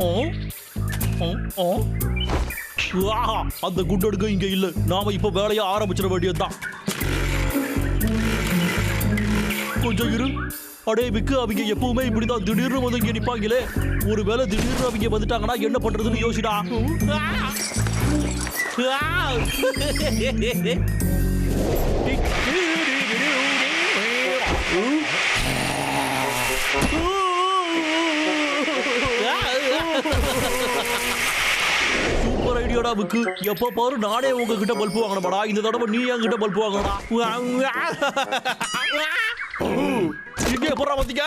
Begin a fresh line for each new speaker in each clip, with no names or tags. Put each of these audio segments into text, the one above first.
ஓ ஓ அந்த குண்டடுக்க இங்க இல்ல. நாம இப்ப வேலையை ஆரம்பிச்சிட வேண்டியதுதான். கொஞ்சம் இரு. அடே விக்கு அவங்க எப்பவுமே இப்படிதான். திடீர்னு வந்து இங்க நிப்பாங்களே. ஒருவேளை திடீர்னு அவங்க வந்துட்டாங்கன்னா என்ன பண்றதுன்னு யோசிடா. சூப்பர் ஐடியாடா விக்கு. எப்ப பாரு நானே உங்ககிட்ட பல்ப் வாங்கணுமாடா. இந்த தடவை நீ என்கிட்ட பல்ப் வாங்கடா இங்க எப்படா பாத்தீங்க.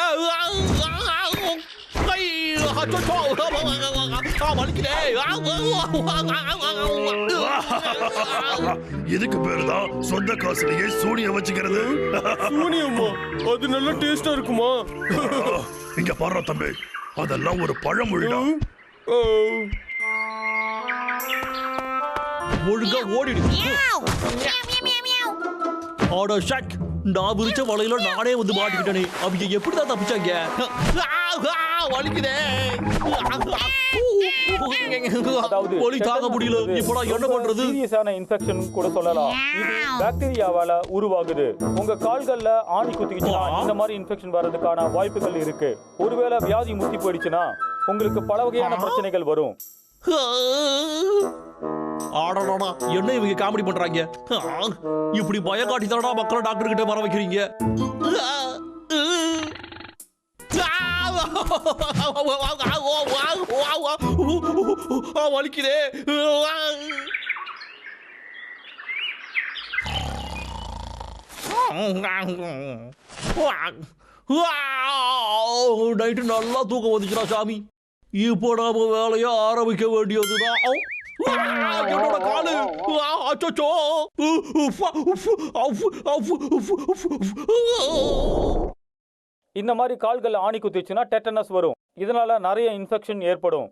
இதுக்கு பேரு தான் சொந்த காசுலயே சூனிய வச்சுக்கிறது.
சூனியம்மா அது நல்லா டேஸ்டா இருக்குமா?
இங்க பாரு தம்பி. அதெல்லாம் ஒரு பழமொழிடா.
ஓ,
ஒழுங்கா ஓடிடு. ஆடா ஷாக். நான் விரிச்ச வலையில நானே வந்து மாட்டிக்கிட்டேனே. அவங்க எப்படிதான் தப்பிச்சாங்க? வலிக்குதே
அதாவது
வலி தாங்க முடியல. இப்ப நான் என்ன பண்றது?
சீரியஸான இன்ஃபெக்ஷன் கூட சொல்லலாம். இது பாக்டீரியாவால உருவாகுது. உங்க கால்கள்ல ஆணி குத்திக்கிச்சுன்னா இந்த மாதிரி இன்ஃபெக்ஷன் வர்றதுக்கான வாய்ப்புகள் இருக்கு. ஒருவேளை வியாதி முத்தி போயிடுச்சுன்னா உங்களுக்கு பல வகையான பிரச்சனைகள் வரும்.
ஆடடா என்ன இவங்க காமெடி பண்றாங்க? ஆ, இப்படி பயங்காட்டி தானடா மக்களை டாக்டர் கிட்ட வர வைக்கிறீங்க? ஆ, வலிக்குதே நைட்டு நல்லா தூக்கம் வந்துச்சுடா சாமி. இப்போ நாம வேலைய ஆரம்பிக்க வேண்டியதுதான் என்னோட காலு உஃப்.
இந்த மாதிரி கால்கள்ல ஆணி குத்திச்சுன்னா டெட்டனஸ் வரும் இதனால நிறைய இன்ஃபெக்ஷன் ஏற்படும்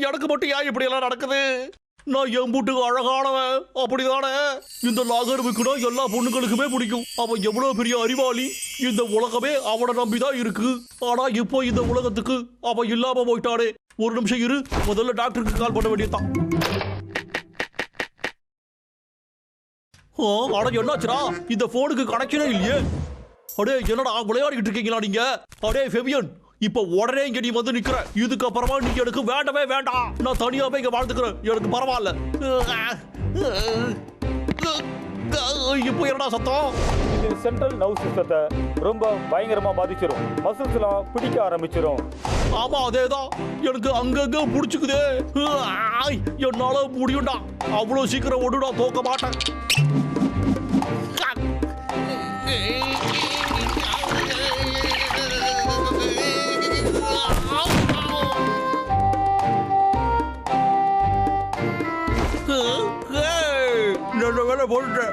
எனக்கு மட்டும் ஏன் இப்படி எல்லாம் நடக்குது நான் என் வீட்டுக்கு அழகானவன். அப்படிதானே? இந்த லாகர்வுக்குனா எல்லா பொண்ணுங்களுக்குமே பிடிக்கும். அவன் எவ்வளவு பெரிய அறிவாளி. இந்த உலகமே அவனை நம்பிதான் இருக்கு. ஆனா இப்போ இந்த உலகத்துக்கு அவன் இல்லாம போயிட்டானே. ஒரு நிமிஷம் இரு. முதல்ல டாக்டருக்கு கால் பண்ண வேண்டியதுதான். ஆனா என்னாச்சுரா என்னாச்சுடா? இந்த போனுக்கு கனெக்ஷனே இல்லையே. அடே என்னடா விளையாடிக்கிட்டு இருக்கீங்களா நீங்க? அடே ஃபெபியன் இப்ப உடனே இங்க நீ வந்து நிக்கிற. இதுக்கு அப்புறமா நீ எனக்கு வேண்டவே வேண்டாம். நான் தனியாவே இங்க வாழ்ந்துக்கிறேன். எனக்கு பரவாயில்ல. இப்போ என்னடா சத்தம்?
இது சென்ட்ரல் நர்வ் சிஸ்டத்தை ரொம்ப பயங்கரமா பாதிச்சிரும். மசில்ஸ்லாம் பிடிக்க ஆரம்பிச்சிரும்.
ஆமா அதேதான். எனக்கு அங்கங்க புடிச்சுக்குதே. ஆய், என்னால முடியும்டா. அவ்வளவு சீக்கிரம் ஒன்று நான் தோக்க மாட்டேன். வேலை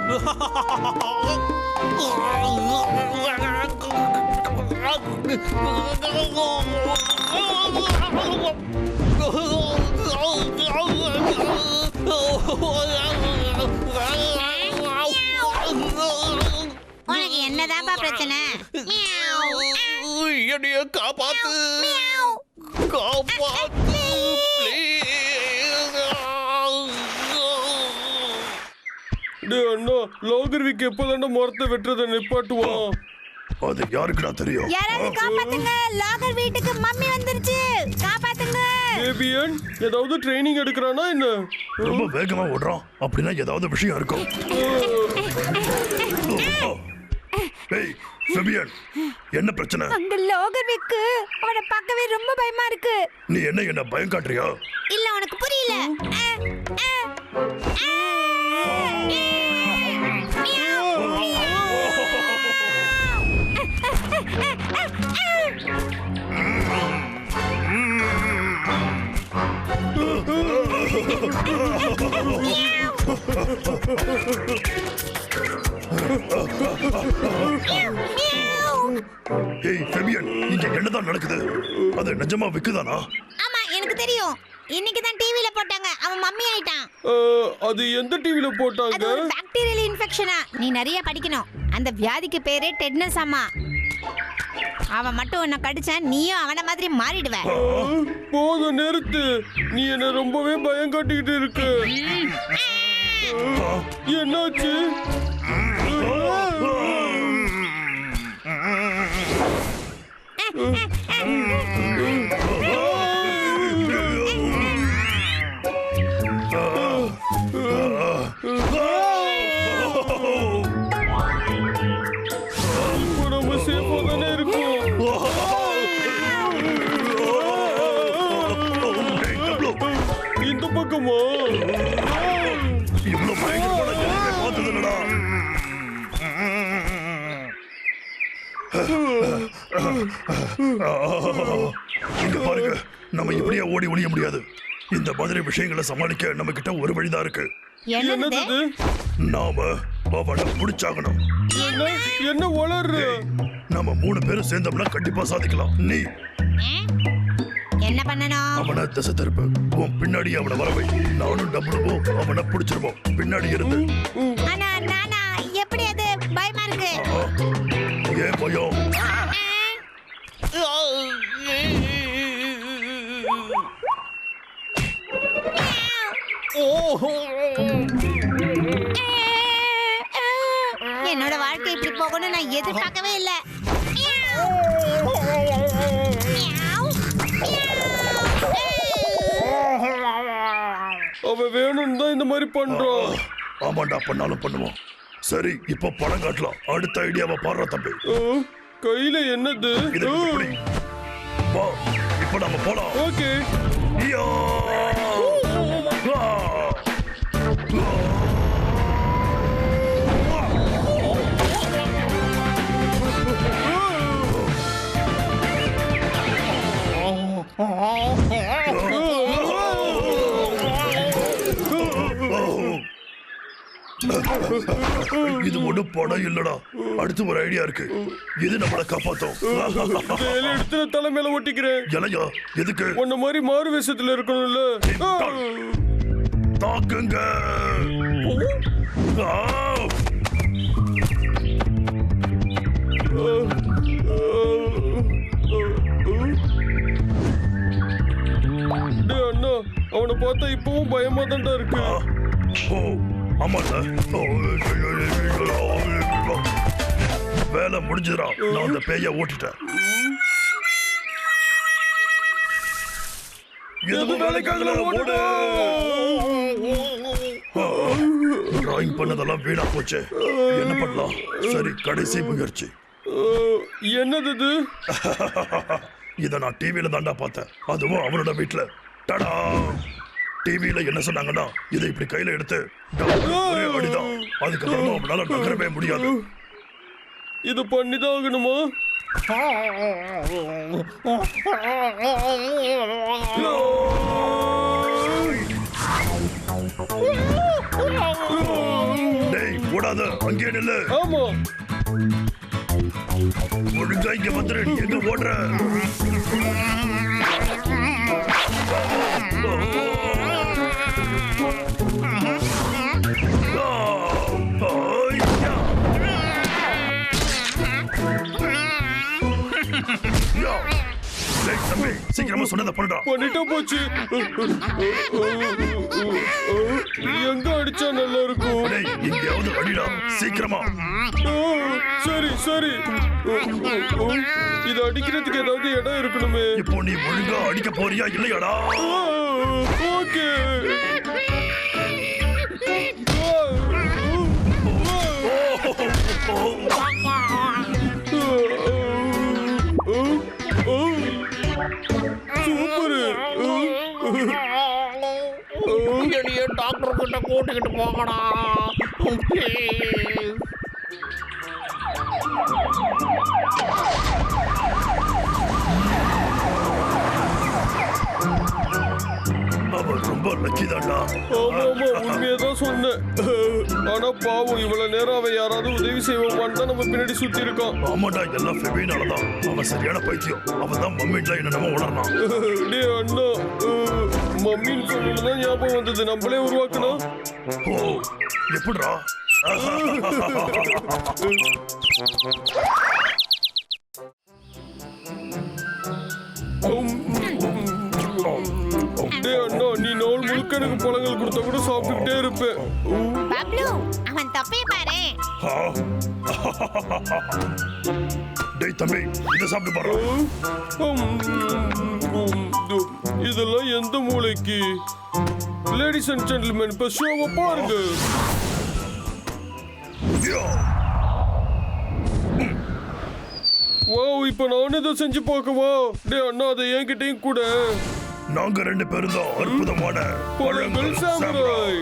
உனக்கு என்னதான்ப்பா பிரச்சனை?
என்னைய காப்பாத்து. காப்பாத்து
டேய் அண்ணா. லோகர்விக்கு எப்போதாண்டா மரத்தை வெட்டுறதை நிப்பாட்டுவான்
அது யாருக்குடா தெரியும்?
யாராவது காப்பாத்துங்க. லாகர் வீட்டுக்கு மம்மி வந்துருச்சு. காப்பாத்துங்க.
ஏதாவது ட்ரைனிங் எடுக்கிறானா என்ன?
ரொம்ப வேகமா ஓடுறான். அப்படின்னா ஏதாவது விஷயம் இருக்கும். ஏய் ஃபெபியன் என்ன பிரச்சனை?
அங்க லாகர் வீக்கு அவனை பார்க்கவே ரொம்ப பயமா இருக்கு.
நீ என்ன என்ன பயம் காட்டுறியா?
இல்ல உனக்கு புரியல.
ஏய் ஃபெபியன் இங்க என்னதான் நடக்குது? அது நிஜமா விக்குதானா?
ஆமா எனக்கு தெரியும். இன்னைக்கு தான் டிவில போட்டாங்க. அவன் மம்மி ஆயிட்டான்.
அது எந்த டிவில
அது
போட்டாங்க?
ஒரு பாக்டீரியல் இன்ஃபெக்ஷனா நீ நிறைய படிக்கணும். அந்த வியாதிக்கு பேரே டெட்னஸ் அம்மா. அவன் மட்டும் உன்னை கடிச்சான் நீயும் அவன மாதிரி மாறிடுவ.
போதும் நிறுத்து. நீ என்ன ரொம்பவே பயம் காட்டிக்கிட்டு இருக்கு. என்னாச்சு?
இங்க பாருங்க நம்ம இப்படியே ஓடி ஒளிய முடியாது. இந்த மாதிரி விஷயங்களை சமாளிக்க நம்ம கிட்ட ஒரு வழிதான் இருக்கு.
என்னது
நாம அவனை பிடிச்சாகணும்.
என்ன? என்ன வளர்ற
நம்ம மூணு பேரும் சேர்ந்தோம்னா கண்டிப்பா சாதிக்கலாம். நீ
என்ன பண்ணணும்?
அவனை திசை திருப்பு. உன் பின்னாடி அவனை வரவை நானும் டபுளுவும் அவனை பிடிச்சிருவோம். பின்னாடி இருந்து.
ஆனா நானா எப்படி அது? பயமா இருக்கு.
ஆ, ஏன் பயம்?
என்னோட வாழ்க்கை இப்படி போகணும்னு நான் எதிர்பார்க்கவே இல்லை.
அவ வேணும்னு தான் இந்த மாதிரி பண்றான்.
ஆமாண்டா பண்ணாலும் பண்ணுவோம் சரி இப்போ படம் காட்டலாம். அடுத்த ஐடியாவை பாடுற தம்பி.
கையில என்னது?
இப்போ நம்ம போலாம்.
ஓகே!
இது ஒண்ணு படம் இல்லடா. அடுத்து ஒரு ஐடியா இருக்கு. இது நம்மளை காப்பாத்தும்?
எடுத்து நான் தலை மேல ஒட்டிக்கிறேன்.
எதுக்கு?
உன்ன மாதிரி மாறு வேஷத்துல இருக்கணும்ல.
தாக்குங்க.
அண்ணா அவனை பார்த்தா இப்பவும் பயமா தான்டா இருக்கு.
ஆ! ஓ ஆமால வேலை முடிஞ்சுடா நான் அந்த பேய ஓட்டிட்டேன். எதுவும் வேலைக்காகல ஓடு டிராயிங் பண்ணதெல்லாம் வீணா போச்சு என்ன பண்ணலாம் சரி கடைசி முயற்சி
என்னது இது
இத நான் டிவியில தாண்டா பார்த்தேன் அதுவும் அவனோட வீட்ல டடா டிவியில என்ன சொன்னாங்கன்னா இதை இப்படி கையில எடுத்து ஒரே அடிதான் அதுக்கப்புறமா அவனால நகரவே முடியாது
இது பண்ணிதான் ஆகணுமா
டேய் ஓடாத அங்கே நில்லு.
ஆமா.
ஒழுங்கா இங்க வந்துரு நீ எங்க ஓடுற? சீக்கிரமா சொன்னதை பண்ணுடா
பண்ணிட்டா போச்சு. எங்க அடிச்சா நல்லா இருக்கும்?
டேய் எங்கேயாவது அடிடா. சீக்கிரமா.
சரி சரி. இது அடிக்கிறதுக்கு ஏதாவது இடம் இருக்கணுமே.
இப்போ நீ ஒழுங்கா அடிக்க போறியா இல்லையாடா?
ஓகே.
டாக்டர் கிட்ட கூட்டிக்கிட்டு போகடா Please.
அவன் ரொம்ப லக்கி தான்டா.
ஆமா ஆமா உண்மையதான் சொன்னேன். ஆனா பாவம் இவ்வளவு நேரம் அவன் யாராவது உதவி செய்வான்னு தான் நம்ம பின்னாடி சுத்தி இருக்கான்
ஆமாடா எல்லாம் ஃபெபினாலதான் அவன் சரியான பைத்தியம். அவன் தான் மம்மிட்ல என்னென்னமோ உளறான்
டேய் அண்ணா மம்மின்னு சொல்லணும் தான் ஞாபகம் வந்தது. நம்மளே உருவாக்கணும்.
ஓ எப்படிடா?
டேய் அண்ணா நீ நாள் முழுக்க எனக்கு பழங்கள் கொடுத்தா கூட சாப்பிட்டுக்கிட்டே இருப்பேன்.
பப்ளு அவன் தப்பே பாரு.
ஆ. டேய் தம்பி இதை சாப்பிட்டு பாரு.
இதெல்லாம் எந்த மூளைக்கு? லேடிஸ் அண்ட் ஜென்டில்மேன் இப்ப ஷோவை பாருங்க. வாவ் இப்ப நான் இதை செஞ்சு பார்க்கவா? டேய் அண்ணா அதை என்கிட்டயும் கூட.
நாங்க ரெண்டு பேரும் தான் அற்புதமான
பழங்கள் சாமுராய்.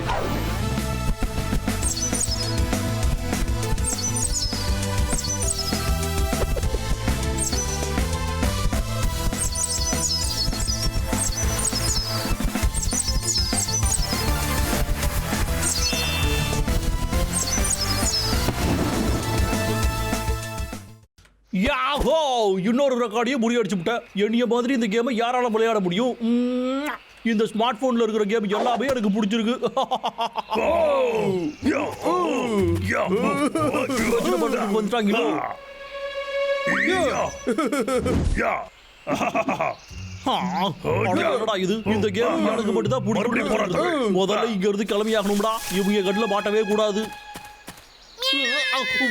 இன்னொரு ரெக்கார்டையும் முறியடிச்சு விட்டேன் என்னைய மாதிரி இந்த கேமை யாரால விளையாட முடியும்? இந்த ஸ்மார்ட் போன்ல இருக்கிற கேம் எல்லாமே எனக்கு பிடிச்சிருக்கு. வந்துட்டாங்களோ இது. இந்த கேம் எனக்கு மட்டும் தான் பிடிக்கும் முதல்ல இங்க இருந்து இவங்க கட்டில மாட்டவே கூடாது.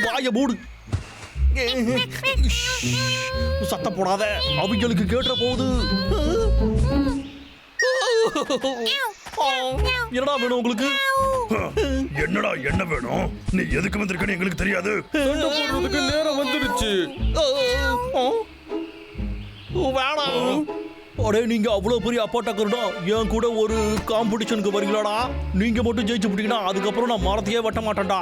வாய மூடு. சத்தம் போடாத. அவங்களுக்கு கேட்ட போகுது என்னடா வேணும் உங்களுக்கு?
என்னடா என்ன வேணும்? நீ எதுக்கு வந்திருக்கன்னு எங்களுக்கு தெரியாது.
சண்டை போடுறதுக்கு நேரம் வந்துடுச்சு.
வேணாம் அடே நீங்க அவ்வளவு பெரிய அப்பா டக்கர்டா என் கூட ஒரு காம்படிஷனுக்கு வரீங்களாடா. நீங்க மட்டும் ஜெயிச்சு விட்டீங்கன்னா அதுக்கப்புறம் நான் மரத்தையே வெட்ட மாட்டேன்டா.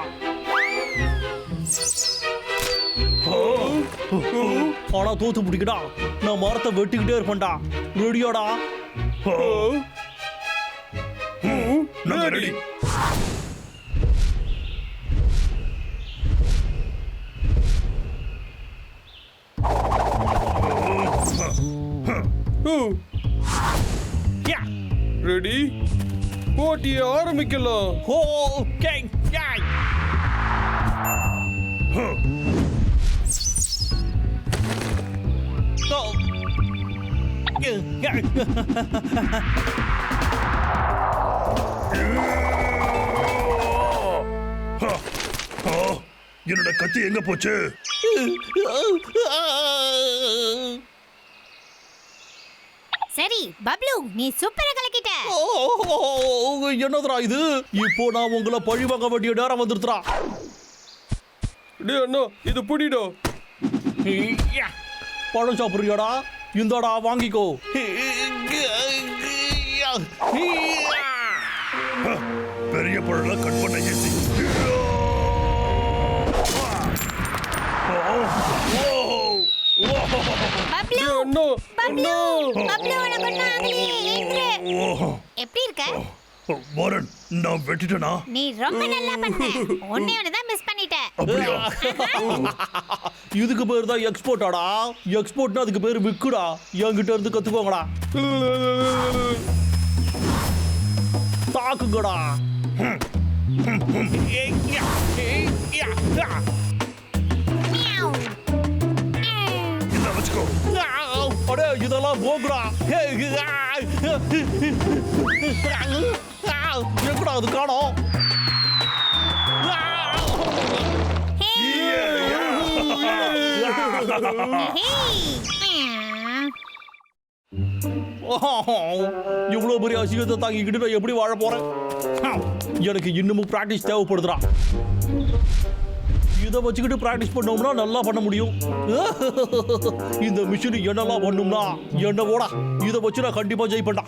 ஆனா தோத்து பிடிக்கடா. நான் மரத்தை வெட்டிக்கிட்டே இருப்பேன்டா. ரெடியாடா.
ரெடி.
ரெடி. போட்டியை ஆரம்பிக்கலாம்.
ஹோ
என்னோட கத்தி எங்க போச்சு?
சரி பப்ளு நீ சூப்பரா கலக்கிட்ட.
ஓ, என்னதுடா இது? இப்போ நான் உங்களை பழி வாங்க வேண்டிய நேரம் வந்துருத்துறா
டேய் அண்ணா இது புடிடா.
பழம் சாப்பிடுறியாடா? இந்தாடா வாங்கிக்கோ.
பெரிய பழம் கட் பண்ண
எழுந்துரு எப்படி இருக்க?
நான் வெட்டிட்டேனா?
நீ ரொம்ப நல்லா பண்ண. ஒன்னே தான் மிஸ் பண்ணிட்ட
அப்படியா?
இதுக்கு பேர் தான் எக்ஸ்போர்ட்டாடா எக்ஸ்போர்ட்னா அதுக்கு பேர் விக்குடா. என்கிட்ட இருந்து கத்துக்கோங்கடா. தாக்குங்கடா. இதெல்லாம் போக்குடா எப்படா அது காணோம்.
ஹேய்.
இவ்வளவு பெரிய அசிங்கத்தை தாங்கிக்கிட்டு நான் எப்படி வாழ போறேன் எனக்கு இன்னமும் பிராக்டிஸ் தேவைப்படுதுடா. இதை வச்சுக்கிட்டு பிராக்டிஸ் பண்ணோம்னா நல்லா பண்ண முடியும். இந்த மிஷின் என்னெல்லாம் பண்ணும்னா என்ன போடா இதை வச்சு நான் கண்டிப்பா ஜெயிப்பேன்டா.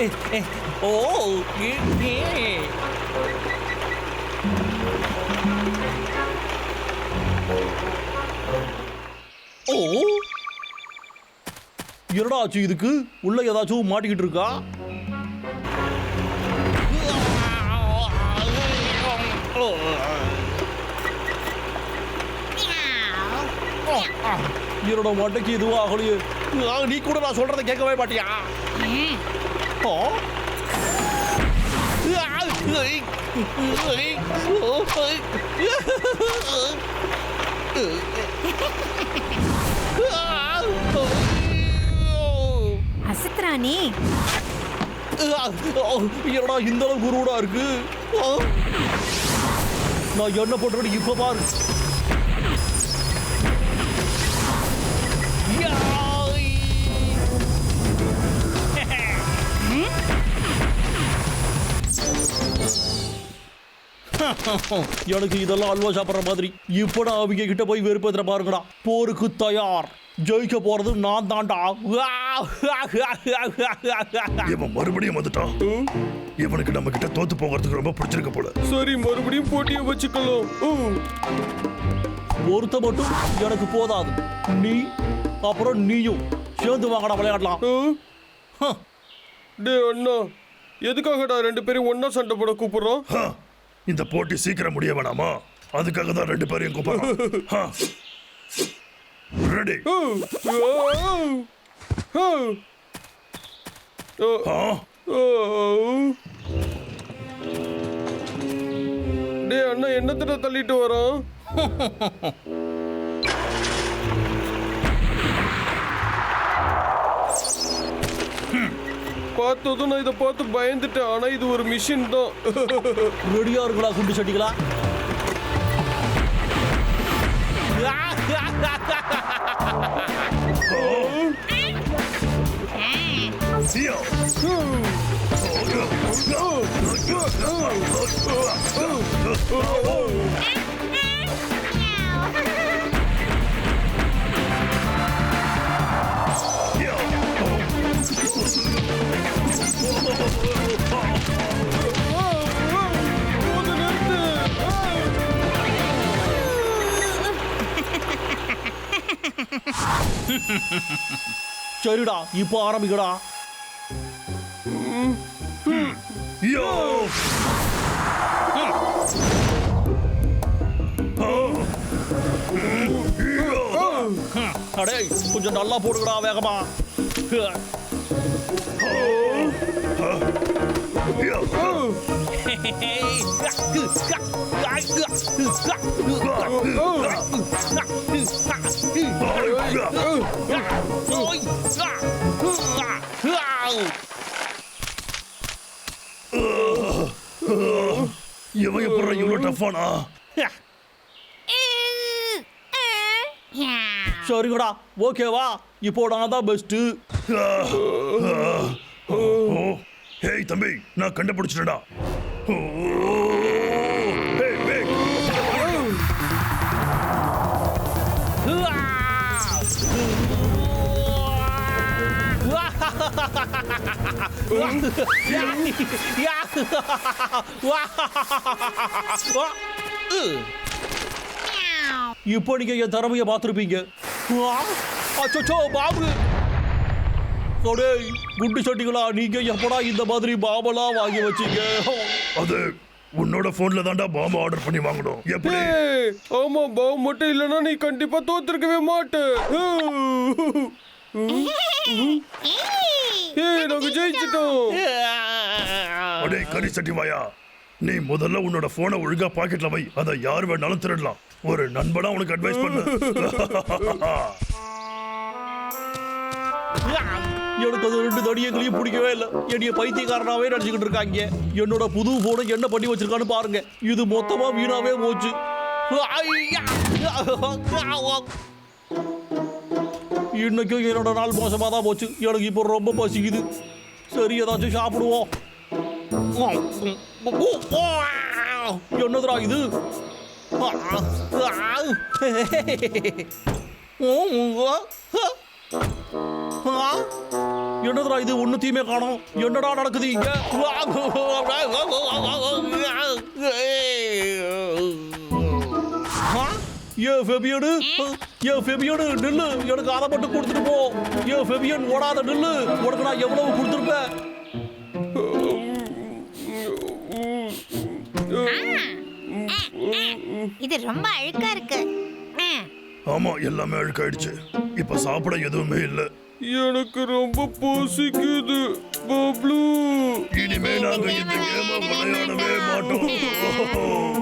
ஏ, ஏ, ஓ ஏ, ஓ என்னடா ஆச்சு இதுக்கு? உள்ள ஏதாச்சும் மாட்டிக்கிட்டு இருக்கா? என்னோட மட்டைக்கு இதுவாகலையே நீ கூட நான் சொல்றதை கேட்கவே மாட்டியா?
ம்.
ஆ?
நீ
என்னடா இந்த அளவுக்கு குருடா இருக்கு? நான் என்ன பண்றேன்னு இப்ப பாரு. எனக்கு இதெல்லாம் அல்வா சாப்பிடுற மாதிரி. இப்ப நான் அவங்க கிட்ட போய் வெறுப்பேத்துற பாருங்கடா. போருக்கு தயார். ஜெயிக்க போறது நான் தான்டா.
இவன் மறுபடியும் வந்துட்டான். இவனுக்கு நம்ம கிட்ட தோத்து போகிறதுக்கு ரொம்ப பிடிச்சிருக்க போல.
சரி மறுபடியும் போட்டியை வச்சுக்கலாம். ம்.
ஒருத்த மட்டும் எனக்கு போதாது. நீ அப்புறம் நீயும் சேர்ந்து வாங்கடா விளையாடலாம்.
டேய் அண்ணா. எதுக்காகடா ரெண்டு பேரும் ஒண்ணா சண்டை போட கூப்பிடுறோம்?
இந்த போட்டி சீக்கிரம் முடிய வேணாமா? அதுக்காக தான் ரெண்டு பேரையும் கூப்பிடுறோம். ரெடி
ஆ, ஆ, அண்ணா என்னத்திட்ட தள்ளிட்டு வரோம்? பார்த்ததும் நான் இதை பார்த்து பயந்துட்டேன். ஆனா இது ஒரு மிஷின் தான்.
ரெடியா இருங்களா குண்டு சட்டிகளா?
சியா
சரிடா இப்போ ஆரம்பிக்கடா.
யோ.
அடே கொஞ்சம் நல்லா போடுங்கடா வேகமா.
இவன் எப்படி இவ்வளவு டஃபானா
சரிங்கடா ஓகேவா இப்போ நான் தான் பெஸ்ட்டு
ஹேய் தம்பி நான் கண்டுபிடிச்சிட்டேன்டா.
இப்போ நீங்க என் திறமைய பார்த்துருப்பீங்க. அச்சோ பாபு. டேய் குண்டு சட்டிகளா நீங்க எப்படா இந்த மாதிரி பாபெல்லாம் வாங்கி வச்சீங்க?
அது உன்னோட போன்ல தான்டா பாம்பு ஆர்டர் பண்ணி வாங்கணும். எப்படி?
ஆமா பாவ் மட்டும் இல்லைன்னா நீ கண்டிப்பா தோத்துருக்கவே மாட்ட. ஏய் நாங்க ஜெயிச்சிட்டோம்.
அடே கறி சட்டி வாயா. நீ முதல்ல உன்னோட போனை ஒழுங்கா பாக்கெட்ல வை. அதை யார் வேணாலும் திருடலாம். ஒரு நண்பனா உனக்கு அட்வைஸ் பண்ணு.
எனக்கு அது ரெண்டு தடியங்களையும் பிடிக்கவே இல்லை. என்னைய பைத்தியக்காரனாவே நினச்சிக்கிட்டு இருக்காங்க. என்னோட புது போனை என்ன பண்ணி வச்சிருக்கான்னு பாருங்க. இது மொத்தமா வீணாவே போச்சு. இன்னைக்கும் என்னோட நாள் மோசமாக தான் போச்சு. எனக்கு இப்போ ரொம்ப பசிக்குது. சரி ஏதாச்சும் சாப்பிடுவோம். என்னதுடா இது? ஓ என்னதுடா இது? ஒண்ணுத்தையுமே காணோம். என்னடா நடக்குது இங்க? ஏ ஃபெபியனு? ஏ ஃபெபியனு நில்லு. எனக்கு அதை மட்டும் கொடுத்துட்டு போ. ஏ ஃபெபியன் ஓடாத நில்லு. உனக்கு நான் எவ்வளவு கொடுத்துருப்பேன்?
இது ரொம்ப அழுக்கா இருக்கு.
ஆமா எல்லாமே அழுக்காயிடுச்சு. இப்ப சாப்பிட எதுவுமே இல்ல.
எனக்கு ரொம்ப பசிக்குது பப்ளூ.
இனிமே நாங்க இந்த கேம விளையாடவே மாட்டோம்.